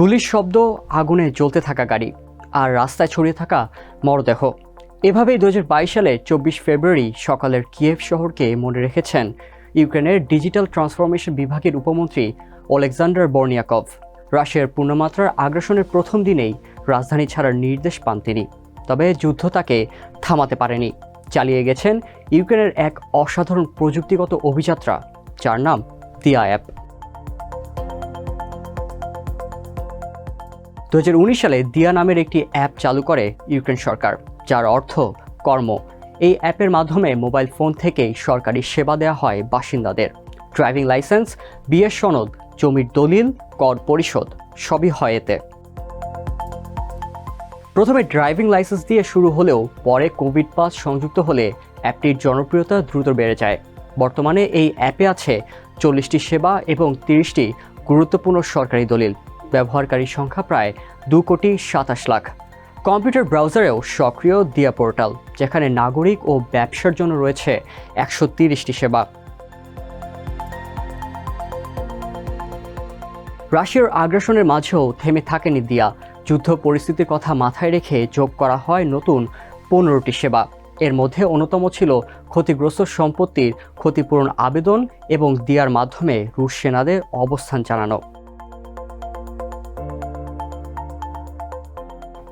গুলির শব্দ আগুনে জ্বলতে থাকা গাড়ি আর রাস্তায় ছড়িয়ে থাকা মরদেহ। এভাবেই দু হাজার বাইশ সালে চব্বিশ ফেব্রুয়ারি সকালের কিয়েভ শহরকে মনে রেখেছেন ইউক্রেনের ডিজিটাল ট্রান্সফরমেশন বিভাগের উপমন্ত্রী ওলেকজান্ডার বর্নিয়াকভ। রাশিয়ার পূর্ণমাত্রার আগ্রাসনের প্রথম দিনেই রাজধানী ছাড়ার নির্দেশ পান তিনি। তবে যুদ্ধ তাকে থামাতে পারেনি। চালিয়ে গেছেন ইউক্রেনের এক অসাধারণ প্রযুক্তিগত অভিযাত্রা, যার নাম দিয়া অ্যাপ দু হাজার উনিশ সালে দিয়া নামের একটি অ্যাপ চালু করে ইউক্রেন সরকার, যার অর্থ কর্ম। এই অ্যাপের মাধ্যমে মোবাইল ফোন থেকেই সরকারি সেবা দেওয়া হয় বাসিন্দাদের। ড্রাইভিং লাইসেন্স, বিয়ের সনদ, জমির দলিল, কর পরিশোধ, সবই হয় এতে। প্রথমে ড্রাইভিং লাইসেন্স দিয়ে শুরু হলেও পরে কোভিড পাস সংযুক্ত হলে অ্যাপটির জনপ্রিয়তা দ্রুত বেড়ে যায়। বর্তমানে এই অ্যাপে আছে চল্লিশটি সেবা এবং তিরিশটি গুরুত্বপূর্ণ সরকারি দলিল। ব্যবহারকারীর সংখ্যা প্রায় দু কোটি সাতাশ লাখ। কম্পিউটার ব্রাউজারেও সক্রিয় দিয়া পোর্টাল, যেখানে নাগরিক ও ব্যবসার জন্য রয়েছে একশো তিরিশটি সেবা। রাশিয়ার আগ্রাসনের মাঝেও থেমে থাকেনি দিয়া। যুদ্ধ পরিস্থিতির কথা মাথায় রেখে যোগ করা হয় নতুন পনেরোটি সেবা। এর মধ্যে অন্যতম ছিল ক্ষতিগ্রস্ত সম্পত্তির ক্ষতিপূরণ আবেদন এবং দিয়ার মাধ্যমে রুশ সেনাদের অবস্থান জানানো।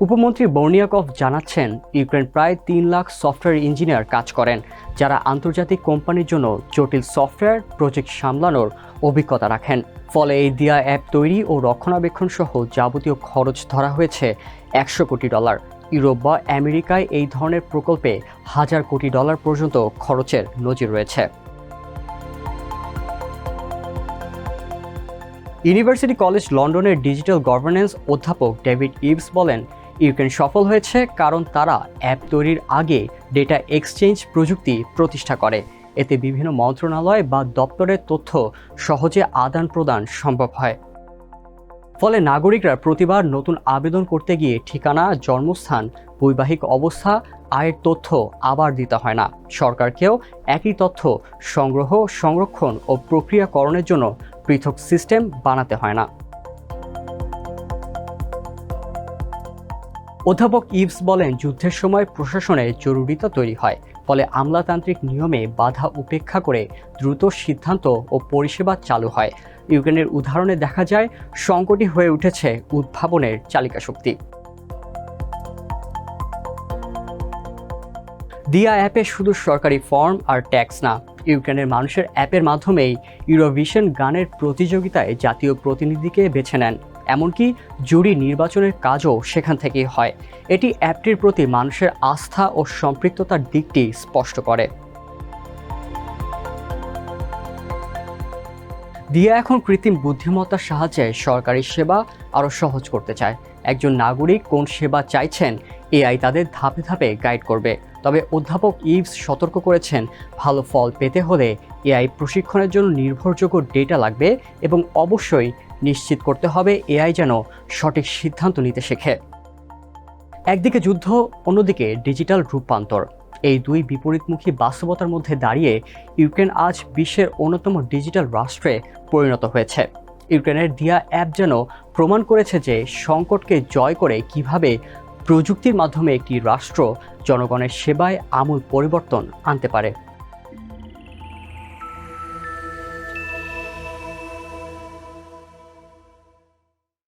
উপমন্ত্রী বর্নিয়াকভ জানাচ্ছেন, ইউক্রেন প্রায় তিন লাখ সফটওয়্যার ইঞ্জিনিয়ার কাজ করেন, যারা আন্তর্জাতিক কোম্পানির জন্য জটিল সফটওয়্যার প্রজেক্ট সামলানোর অভিজ্ঞতা রাখেন। ফলে এই দিয়া অ্যাপ তৈরি ও রক্ষণাবেক্ষণ সহ যাবতীয় খরচ ধরা হয়েছে একশো কোটি ডলার। ইউরোপ বা আমেরিকায় এই ধরনের প্রকল্পে হাজার কোটি ডলার পর্যন্ত খরচের নজির রয়েছে। ইউনিভার্সিটি কলেজ লন্ডনের ডিজিটাল গভর্নেন্স অধ্যাপক ডেভিড ইভস বলেন ইউক্রেন সফল হয়েছে কারণ তারা অ্যাপ তৈরির আগে ডেটা এক্সচেঞ্জ প্রযুক্তি প্রতিষ্ঠা করে। এতে বিভিন্ন মন্ত্রণালয় বা দপ্তরের তথ্য সহজে আদান প্রদান সম্ভব হয়। ফলে নাগরিকরা প্রতিবার নতুন আবেদন করতে গিয়ে ঠিকানা, জন্মস্থান, বৈবাহিক অবস্থা, আয়ের তথ্য আবার দিতে হয় না। সরকারকেও একই তথ্য সংগ্রহ, সংরক্ষণ ও প্রক্রিয়াকরণের জন্য পৃথক সিস্টেম বানাতে হয় না। অধ্যাপক ইভস বলেন, যুদ্ধের সময় প্রশাসনে জরুরিতা তৈরি হয়, ফলে আমলাতান্ত্রিক নিয়মে বাধা উপেক্ষা করে দ্রুত সিদ্ধান্ত ও পরিষেবা চালু হয়। ইউক্রেনের উদাহরণে দেখা যায়, সংকটই হয়ে উঠেছে উদ্ভাবনের চালিকা শক্তি। দিয়া অ্যাপে শুধু সরকারি ফর্ম আর ট্যাক্স না, ইউক্রেনের মানুষের অ্যাপের মাধ্যমেই ইউরোভিশন গানের প্রতিযোগিতায় জাতীয় প্রতিনিধিকে বেছে নেন। এমনকি জুরি নির্বাচনের কাজও সেখান থেকেই হয়। এটি অ্যাপটির প্রতি মানুষের আস্থা ও সম্পৃক্ততার দিকটি স্পষ্ট করে। দিয়া এখন কৃত্রিম বুদ্ধিমত্তার সাহায্যে সরকারি সেবা আরও সহজ করতে চায়। একজন নাগরিক কোন সেবা চাইছেন, এআই তাদের ধাপে ধাপে গাইড করবে। তবে অধ্যাপক ইভস সতর্ক করেছেন, ভালো ফল পেতে হলে এআই প্রশিক্ষণের জন্য নির্ভরযোগ্য ডেটা লাগবে এবং অবশ্যই নিশ্চিত করতে হবে এআই যেন সঠিক সিদ্ধান্ত নিতে শেখে। একদিকে যুদ্ধ, অন্যদিকে ডিজিটাল রূপান্তর। এই দুই বিপরীতমুখী বাস্তবতার মধ্যে দাঁড়িয়ে ইউক্রেন আজ বিশ্বের অন্যতম ডিজিটাল রাষ্ট্রে পরিণত হয়েছে। ইউক্রেনের দিয়া অ্যাপ যেন প্রমাণ করেছে যে সংকটকে জয় করে কীভাবে প্রযুক্তির মাধ্যমে একটি রাষ্ট্র জনগণের সেবায় আমূল পরিবর্তন আনতে পারে।